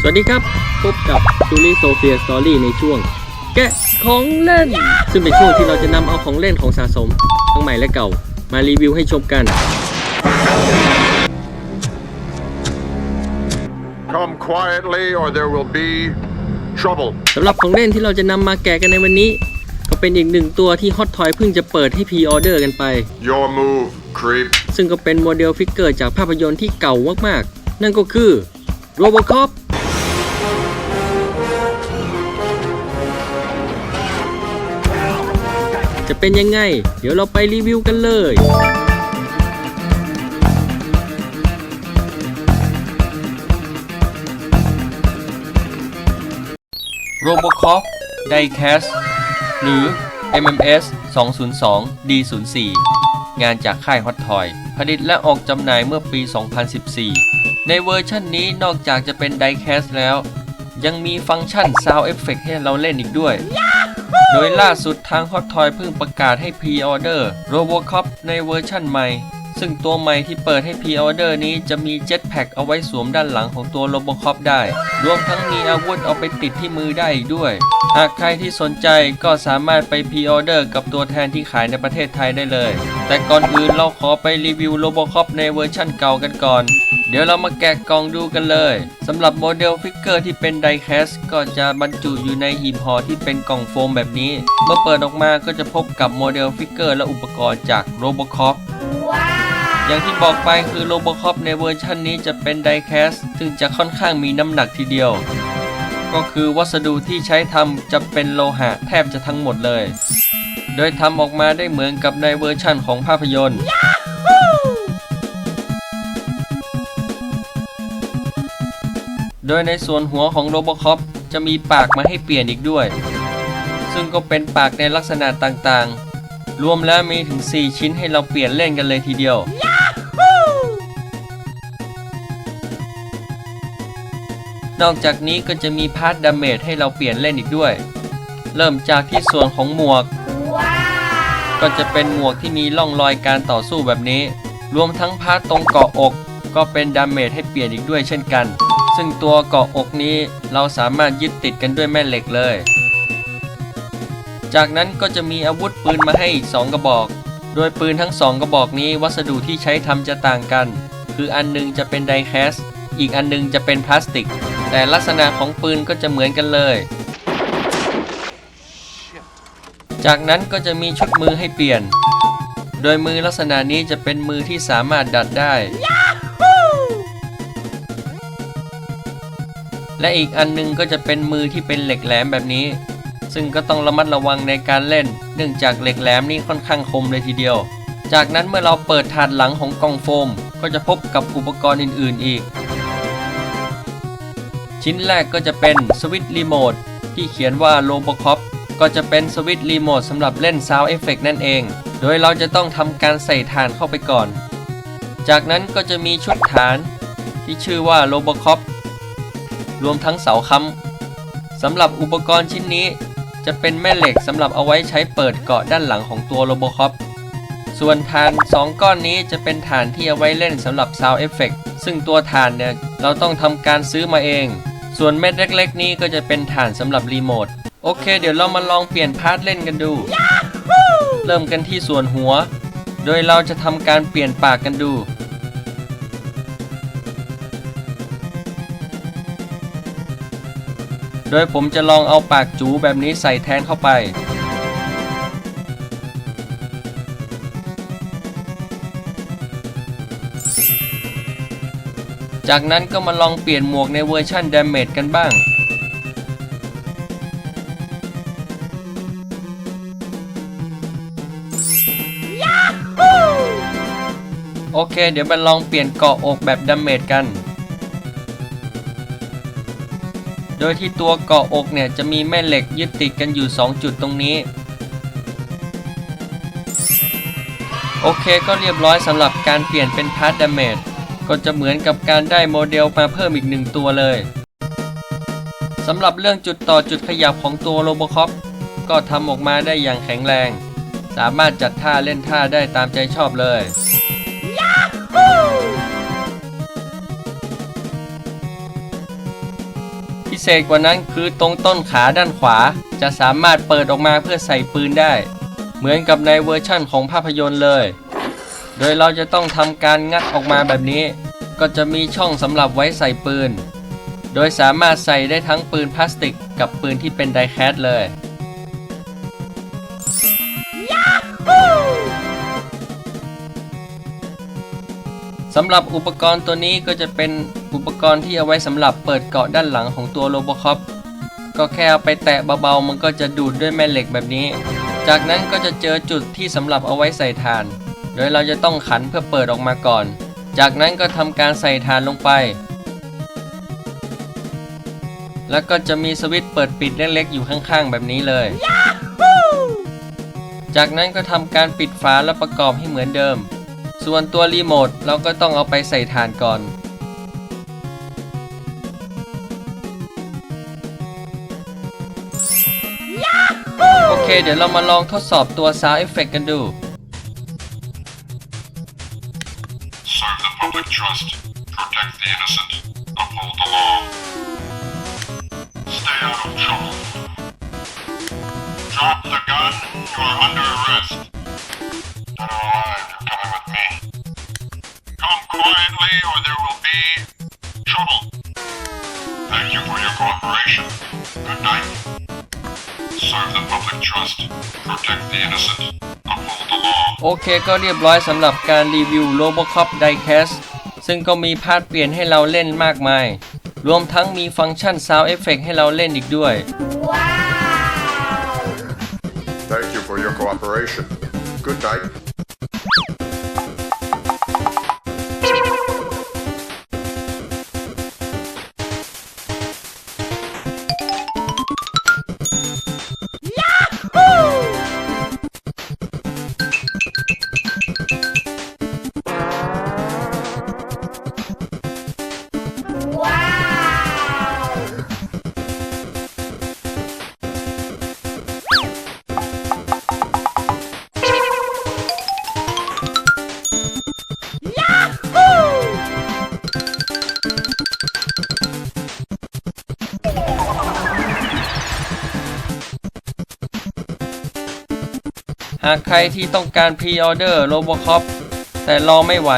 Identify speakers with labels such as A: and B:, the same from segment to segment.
A: สวัสดีครับ พบกับซูริโซเฟียสตอรี่ในช่วง แกะของเล่น ซึ่งเป็นช่วงที่เราจะนำเอาของเล่นของสะสม ทั้งใหม่และเก่า มารีวิวให้ชมกัน
B: Come quietly or there will be trouble.
A: สำหรับของเล่นที่เราจะนำมาแกะกันในวันนี้ ก็เป็นอีกหนึ่งตัวที่ฮอตทอยเพิ่งจะเปิดให้พรีออเดอร์กันไป
B: Your move, creep.
A: ซึ่งก็เป็นโมเดลฟิกเกอร์จากภาพยนตร์ที่เก่ามากๆ นั่นก็คือ Robocop จะเป็นยังไง เดี๋ยวเราไปรีวิวกันเลย Robocop Diecast หรือ MMS 202 D04 งานจากค่าย Hot Toy ผลิตและออกจำหน่ายเมื่อปี 2014 ในเวอร์ชันนี้นอกจากจะเป็น Diecast แล้ว ยังมีฟังก์ชัน Sound Effect ให้เราเล่นอีกด้วย โดยล่าสุดทาง Hot Toy เพิ่งประกาศให้พรีออเดอร์ Robocop ในเวอร์ชั่นใหม่ ซึ่งตัวใหม่ที่เปิดให้พรีออเดอร์นี้จะมี Jetpack เอาไว้สวมด้านหลังของตัว Robocop ได้ รวมทั้งมีอาวุธเอาไปติดที่มือได้อีกด้วย หากใครที่สนใจก็สามารถไปพรีออเดอร์กับตัวแทนที่ขายในประเทศไทยได้เลย แต่ก่อนอื่นเราขอไปรีวิว Robocop ในเวอร์ชั่นเก่ากันก่อน เดี๋ยวเรามาแกะกล่องดูกันเลยสำหรับโมเดลฟิกเกอร์ที่เป็นไดแคสก็จะบรรจุอยู่ในหีบห่อที่เป็นกล่องโฟมแบบนี้ เมื่อเปิดออกมาก็จะพบกับโมเดลฟิกเกอร์และอุปกรณ์จาก Robocop อย่างที่บอกไปคือ Robocop ในเวอร์ชันนี้จะเป็นไดแคสซึ่งจะค่อนข้างมีน้ำหนักทีเดียว ก็คือวัสดุที่ใช้ทำจะเป็นโลหะแทบจะทั้งหมดเลย โดยทำออกมาได้เหมือนกับในเวอร์ชั่นของภาพยนตร์ โดยในส่วนหัวของโรบอคอปจะมีปากมาให้เปลี่ยนอีกด้วย ซึ่งก็เป็นปากในลักษณะต่างๆ รวมแล้วมีถึง 4 ชิ้นให้เราเปลี่ยนเล่นกันเลยทีเดียว นอกจากนี้ก็จะมีพาร์ทดาเมจให้เราเปลี่ยนเล่นอีกด้วย เริ่มจากที่ส่วนของหมวก ก็จะเป็นหมวกที่มีร่องรอยการต่อสู้แบบนี้ รวมทั้งพาร์ทตรงเกาะอก ก็เป็นดาเมจให้เปลี่ยนอีกด้วยเช่นกัน ซึ่งตัวเกาะอกนี้เราสามารถยึดติดกันด้วยแม่เหล็กเลย จากนั้นก็จะมีอาวุธปืนมาให้อีกสองกระบอก โดยปืนทั้งสองกระบอกนี้วัสดุที่ใช้ทำจะต่างกัน คืออันหนึงจะเป็นไดแคส อีกอันหนึงจะเป็นพลาสติก แต่ลักษณะของปืนก็จะเหมือนกันเลย จากนั้นก็จะมีชุดมือให้เปลี่ยน โดยมือลักษณะนี้จะเป็นมือที่สามารถดัดได้ และอีกอันหนึงก็จะเป็นมือที่เป็นเหล็กแหลมแบบนี้ ซึ่งก็ต้องระมัดระวังในการเล่น เนื่องจากเหล็กแหลมนี่ค่อนข้างคมเลยทีเดียว จากนั้นเมื่อเราเปิดถาดหลังของกล่องโฟม ก็จะพบกับอุปกรณ์อื่น ๆ อีก ชิ้นแรกก็จะเป็นสวิตช์รีโมทที่เขียนว่า Robocop ก็จะเป็นสวิตช์รีโมทสำหรับเล่น Sound Effect นั่นเอง โดยเราจะต้องทำการใส่ฐานเข้าไปก่อน จากนั้นก็จะมีชุดฐานที่ชื่อว่า Robocop รวมทั้งเสาค้ำสำหรับอุปกรณ์ชิ้นนี้ จะเป็นแม่เหล็กสำหรับเอาไว้ใช้เปิดเกาะด้านหลังของตัว Robocop ส่วนฐาน 2 ก้อนนี้จะเป็นฐานที่เอาไว้เล่นสำหรับ Sound Effect ซึ่งตัวฐานเนี่ยเราต้องทำการซื้อมาเอง ส่วนเม็ดเล็ก ๆ นี้ก็จะเป็นฐานสำหรับรีโมท โอเค เดี๋ยวเรามาลองเปลี่ยนพาร์ทเล่นกันดู เริ่มกันที่ส่วนหัว โดยเราจะทำการเปลี่ยนปากกันดู โดยผมจะลองเอาปากจูแบบนี้ใส่แทนเข้าไป จากนั้นก็มาลองเปลี่ยนหมวกในเวอร์ชัน Damage กันบ้างโอเค เดี๋ยวมาลองเปลี่ยนเกาะอกแบบ Damage กัน โดยที่ตัวเกาะอกเนี่ยจะมีแม่เหล็กยึดติดกันอยู่ 2 จุดตรงนี้ โอเคก็เรียบร้อยสำหรับการเปลี่ยนเป็นพาร์ทดาเมจก็จะเหมือนกับการได้โมเดลมาเพิ่มอีกหนึ่งตัวเลยสำหรับเรื่องจุดต่อจุดขยับของตัวโรบอคอปก็ทำออกมาได้อย่างแข็งแรง สามารถจัดท่าเล่นท่าได้ตามใจชอบเลย เศษกว่านั้นคือตรงต้นขาด้านขวา จะสามารถเปิดออกมาเพื่อใส่ปืนได้ เหมือนกับในเวอร์ชั่นของภาพยนตร์เลย โดยเราจะต้องทำการงัดออกมาแบบนี้ ก็จะมีช่องสำหรับไว้ใส่ปืน โดยสามารถใส่ได้ทั้งปืนพลาสติก กับปืนที่เป็นไดแคสเลยสำหรับอุปกรณ์ตัวนี้ก็จะเป็น อุปกรณ์ที่เอาไว้สำหรับเปิดเกาะด้านหลังของตัวโรบอคอปก็แค่เอาไปแตะเบาๆ มันก็จะดูดด้วยแม่เหล็กแบบนี้ จากนั้นก็จะเจอจุดที่สำหรับเอาไว้ใส่ถ่าน โดยเราจะต้องขันเพื่อเปิดออกมาก่อน จากนั้นก็ทำการใส่ถ่านลงไป แล้วก็จะมีสวิตช์เปิดปิดเล็กๆอยู่ข้างๆ แบบนี้เลย จากนั้นก็ทำการปิดฝาและประกอบให้เหมือนเดิม ส่วนตัวรีโมทเราก็ต้องเอาไปใส่ถ่านก่อน เคเดี๋ยวเรามาลองทดสอบตัว Sound Effect กันดู
B: Serve the public trust. Protect the innocent. Uphold the law. Stay out of trouble. Drop the gun. You are under arrest. Dead or alive, you're coming with me. Come quietly or there will be trouble. Thank you for your cooperation. Good night.
A: โอเคก็เรียบร้อยสำหรับการรีวิว Robocop Diecast ซึ่งก็มีพาร์ทเปลี่ยนให้เราเล่นมากมาย รวมทั้งมีฟังก์ชัน Sound Effect ให้เราเล่นอีกด้วย
B: Thank you for your cooperation. Good night. า
A: กใครที่ต้องการพรีออเดอร์ Robocop แต่รอไม่ไหว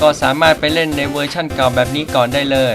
A: ก็สามารถไปเล่นในเวอร์ชั่นเก่าแบบนี้ก่อนได้เลย